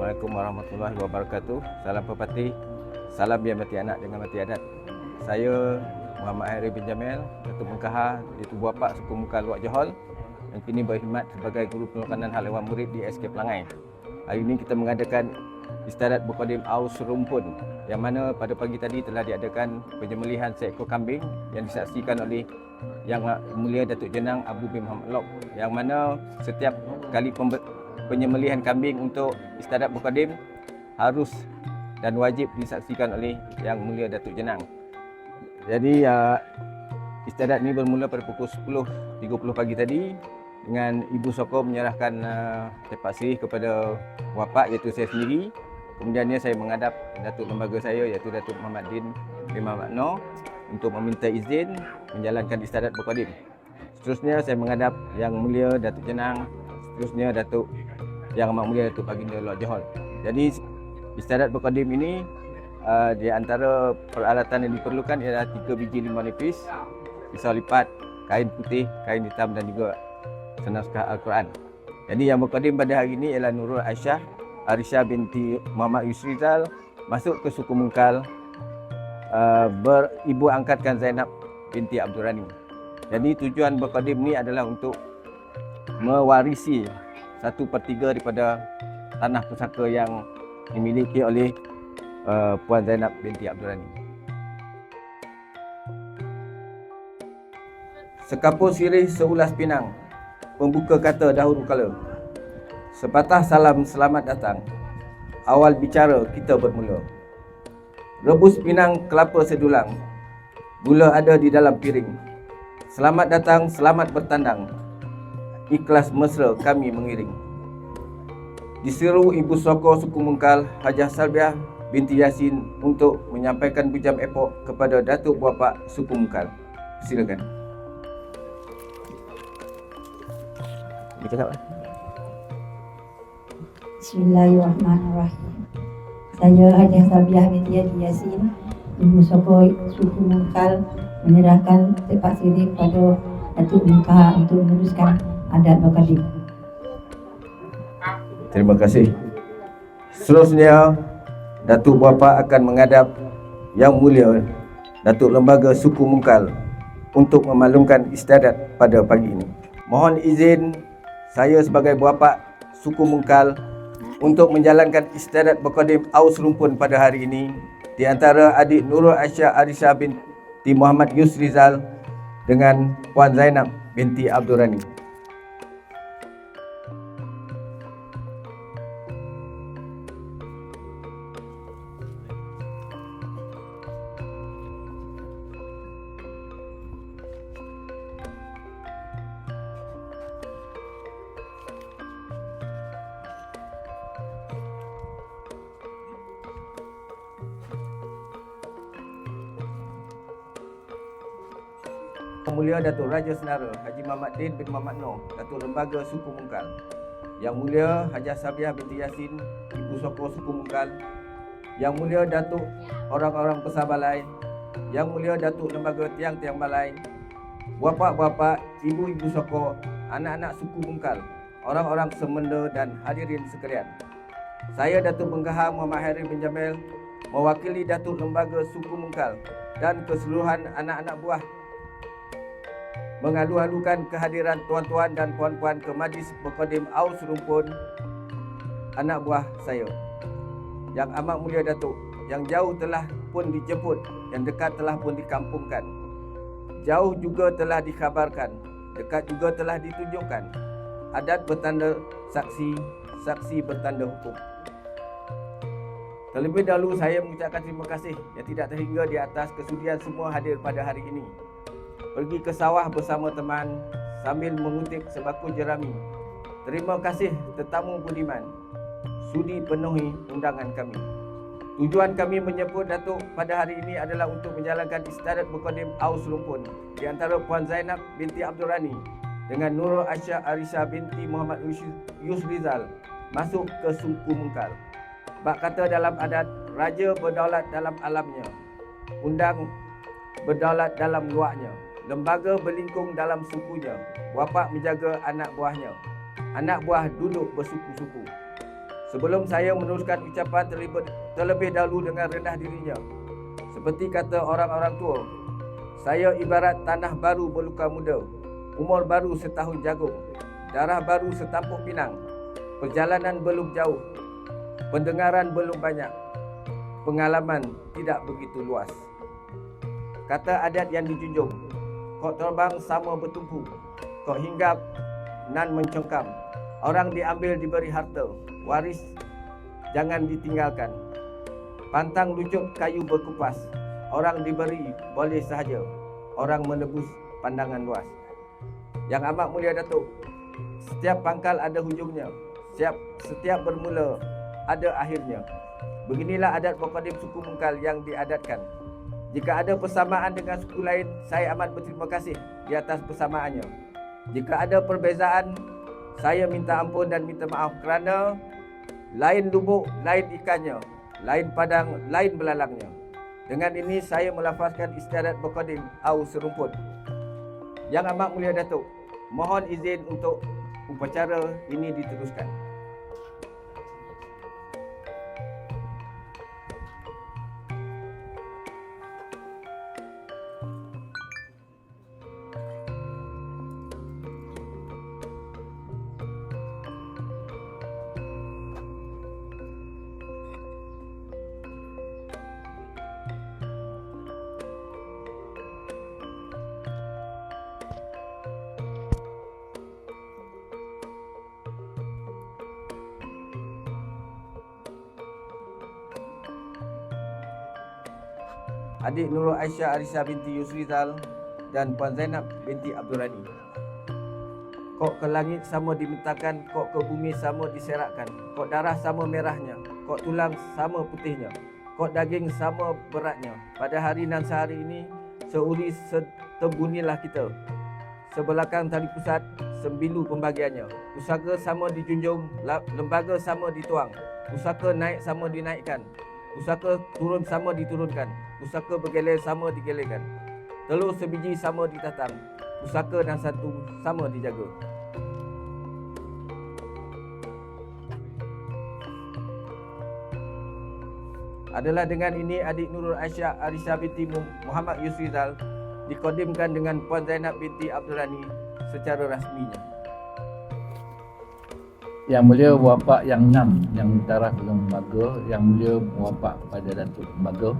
Assalamualaikum warahmatullahi wabarakatuh. Salam pepati. Salam biar mati anak dengan mati adat. Saya Muhammad Hairi bin Jamil, Datuk Mengkaha di Tubuh Apak Suku Muka Luak Johor yang kini berkhidmat sebagai Guru Penekanan Hal Ehwal Murid di SK Pelangai. Hari ini kita mengadakan Istiadat Berkodim Aus Rumpun yang mana pada pagi tadi telah diadakan penyembelihan seekor kambing yang disaksikan oleh Yang Mulia Datuk Jenang Abu bin Muhammad Lok yang mana setiap kali penyembelihan kambing untuk Istiadat Berkodim harus dan wajib disaksikan oleh Yang Mulia Datuk Jenang. Jadi uh, istiadat ini bermula pada pukul 10.30 pagi tadi dengan Ibu Soko menyerahkan uh, tepak sirih kepada wapak iaitu saya sendiri Kemudiannya saya menghadap Datuk Lembaga saya iaitu Datuk Muhammad Din bin Muhammad Noor untuk meminta izin menjalankan istiadat berkodim. Seterusnya saya menghadap Yang Mulia Datuk Jenang, seterusnya Datuk Yang Amat Mulia Datuk Baginda Lord Johor. Jadi istiadat berkodim ini uh, di antara peralatan yang diperlukan ialah tiga biji limau nipis, pisau lipat, kain putih, kain hitam dan juga senaskah Al-Quran. Jadi yang berkodim pada hari ini ialah Nurul Aisyah Arisha binti Muhammad Yusrizal masuk ke suku Mungkal uh, beribu angkatkan Zainab binti Abdul Rani. Jadi tujuan berkodim ni adalah untuk mewarisi satu per tiga daripada tanah pusaka yang dimiliki oleh uh, Puan Zainab binti Abdul Rani. Sekapur sirih seulas pinang, pembuka kata dahulu kala. Sepatah salam selamat datang. Awal bicara kita bermula. Rebus pinang kelapa sedulang. Gula ada di dalam piring. Selamat datang, selamat bertandang. Ikhlas mesra kami mengiring. Diseru Ibu Soko Suku Mungkal Hajah Salbiah binti Yasin untuk menyampaikan bujam epok kepada Datuk Bapa Suku Mungkal. Silakan. Bismillahirrahmanirrahim. Saya Hadiah Sabiah binti Yasin, Ibu Sokoi Suku Mungkal menyerahkan tepat sirih kepada Datuk Mungkah untuk meneruskan adat Bakadim. Terima kasih. Seterusnya, Datuk Bapa akan menghadap Yang Mulia Datuk Lembaga Suku Mungkal untuk memaklumkan istiadat pada pagi ini. Mohon izin saya sebagai bapa Suku Mungkal untuk menjalankan istiadat berkodim Aus Rumpun pada hari ini di antara adik Nurul Aisyah Arisha binti Muhammad Yusrizal dengan Puan Zainab binti Abdul Rani. Mulia Datuk Raja Senara Haji Muhammad Din bin Muhammad Noor Datuk Lembaga Suku Mungkal Yang Mulia Hajah Sabiah binti Yasin Ibu Soko Suku Mungkal Yang Mulia Datuk Orang-orang Besar Balai Yang Mulia Datuk Lembaga Tiang-Tiang Balai Bapak-bapak, ibu-ibu Soko Anak-anak Suku Mungkal Orang-orang semenda dan hadirin sekalian. Saya Datuk Bengkaha Muhammad Hairi bin Jamil Mewakili Datuk Lembaga Suku Mungkal dan keseluruhan anak-anak buah mengalu-alukan kehadiran tuan-tuan dan puan-puan ke Majlis Berkodim Aus Rumpun anak buah saya yang amat mulia Datuk yang jauh telah pun dijemput yang dekat telah pun dikampungkan. Jauh juga telah dikabarkan dekat juga telah ditunjukkan. Adat bertanda saksi saksi bertanda hukum. Terlebih dahulu saya mengucapkan terima kasih yang tidak terhingga di atas kesudian semua hadir pada hari ini pergi ke sawah bersama teman sambil mengutip sebaku jerami. Terima kasih tetamu budiman. Sudi penuhi undangan kami. Tujuan kami menyebut Datuk pada hari ini adalah untuk menjalankan istiadat berkodim Aus Rumpun di antara Puan Zainab binti Abdul Rani dengan Nurul Aisyah Arisha binti Muhammad Yusrizal masuk ke suku Mungkal. Bak kata dalam adat, Raja berdaulat dalam alamnya. Undang berdaulat dalam luaknya. Lembaga berlingkung dalam sukunya. Wapak menjaga anak buahnya. Anak buah duduk bersuku-suku. Sebelum saya meneruskan ucapan terlebih, terlebih dahulu dengan rendah dirinya. Seperti kata orang-orang tua, saya ibarat tanah baru berluka muda, umur baru setahun jagung, darah baru setampuk pinang, perjalanan belum jauh, pendengaran belum banyak, pengalaman tidak begitu luas. Kata adat yang dijunjung, kok terbang sama bertumpu, kok hinggap nan mencengkam. Orang diambil diberi harta, waris jangan ditinggalkan. Pantang lucut kayu berkupas, orang diberi boleh sahaja, orang menebus pandangan luas. Yang amat mulia Datuk, setiap pangkal ada hujungnya, setiap setiap bermula ada akhirnya. Beginilah adat Bokodim suku Mungkal yang diadatkan. Jika ada persamaan dengan suku lain, saya amat berterima kasih di atas persamaannya. Jika ada perbezaan, saya minta ampun dan minta maaf kerana lain lubuk, lain ikannya, lain padang, lain belalangnya. Dengan ini saya melafazkan istiadat Bokodim au serumput. Yang amat mulia Datuk, mohon izin untuk upacara ini diteruskan. Adik Nurul Aisyah Arisa binti Yusrizal dan Puan Zainab binti Abdul Rani. Kok ke langit sama dimintakan, kok ke bumi sama diserakkan. Kok darah sama merahnya, kok tulang sama putihnya. Kok daging sama beratnya. Pada hari nan sehari ini, seuri setebunilah kita. Sebelakang tali pusat, sembilu pembagiannya. Pusaka sama dijunjung, lembaga sama dituang. Pusaka naik sama dinaikkan. Pusaka turun sama diturunkan. Pusaka bergelir sama digelirkan. Telur sebiji sama ditatang. Pusaka dan satu sama dijaga. Adalah dengan ini adik Nurul Aisyah Arisa binti Muhammad Yusrizal dikodimkan dengan Puan Zainab binti Abdul Rani secara rasminya. Yang mulia wafak yang enam yang darah lembaga, yang mulia wafak pada Datuk Lembaga,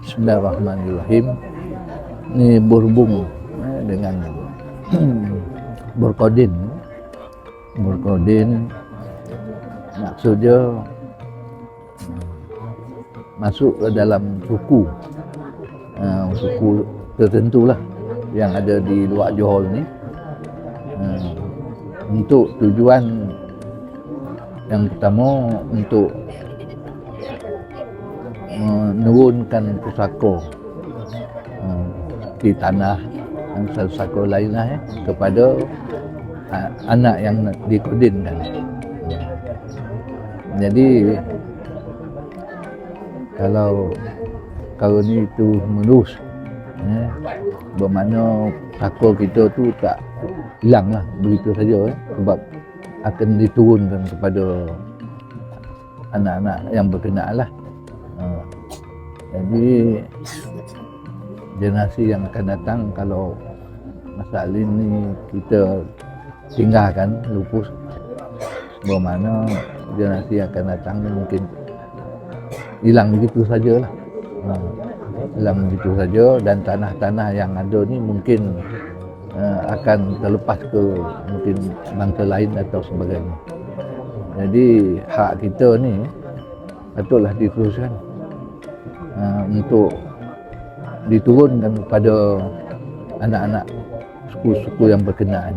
Bismillahirrahmanirrahim. Ini berhubung eh, dengan berkodin. Berkodin maksudnya masuk ke dalam suku uh, suku tertentu lah yang ada di luar Johor ni uh, untuk tujuan yang pertama untuk menurunkan pusaka uh, di tanah dan pusaka lain lah eh, kepada uh, anak yang dikodinkan. Jadi kalau kalau ni itu menerus eh, bermakna takut kita tu tak hilang lah begitu saja eh, sebab akan diturunkan kepada anak-anak yang berkenaan lah. Jadi generasi yang akan datang kalau masa ini kita tinggalkan lupus bermakna generasi yang akan datang mungkin hilang begitu saja lah. Ha, hilang begitu saja dan tanah-tanah yang ada ni mungkin uh, akan terlepas ke mungkin bangsa lain atau sebagainya. Jadi hak kita ni patutlah diteruskan uh, untuk diturunkan kepada anak-anak suku-suku yang berkenaan.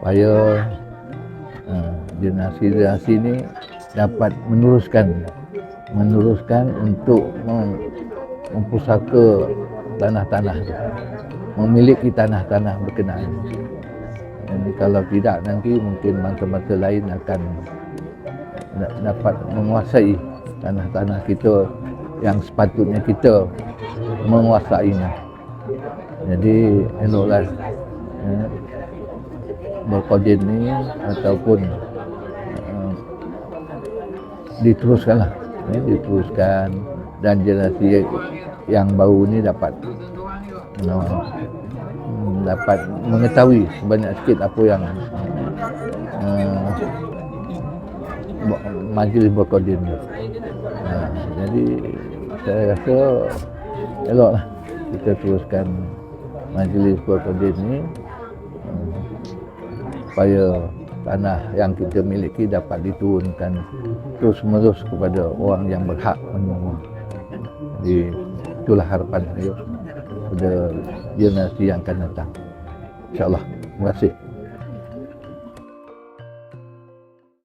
Supaya generasi-generasi ini dapat meneruskan meneruskan untuk mem- mempusaka tanah-tanah memiliki tanah-tanah berkenaan. Jadi kalau tidak nanti mungkin masa-masa lain akan da- dapat menguasai tanah-tanah kita yang sepatutnya kita menguasainya. Jadi eloklah ya, berkodin ni ataupun uh, diteruskanlah ya, diteruskan dan generasi yang baru ni dapat uh, dapat mengetahui sebanyak sikit apa yang uh, majlis berkodin. Uh, jadi saya rasa eloklah kita teruskan majlis berkodin ni uh, supaya tanah yang kita miliki dapat diturunkan terus menerus kepada orang yang berhak menerima. Jadi itulah harapan saya pada generasi yang akan datang. InsyaAllah. Terima kasih.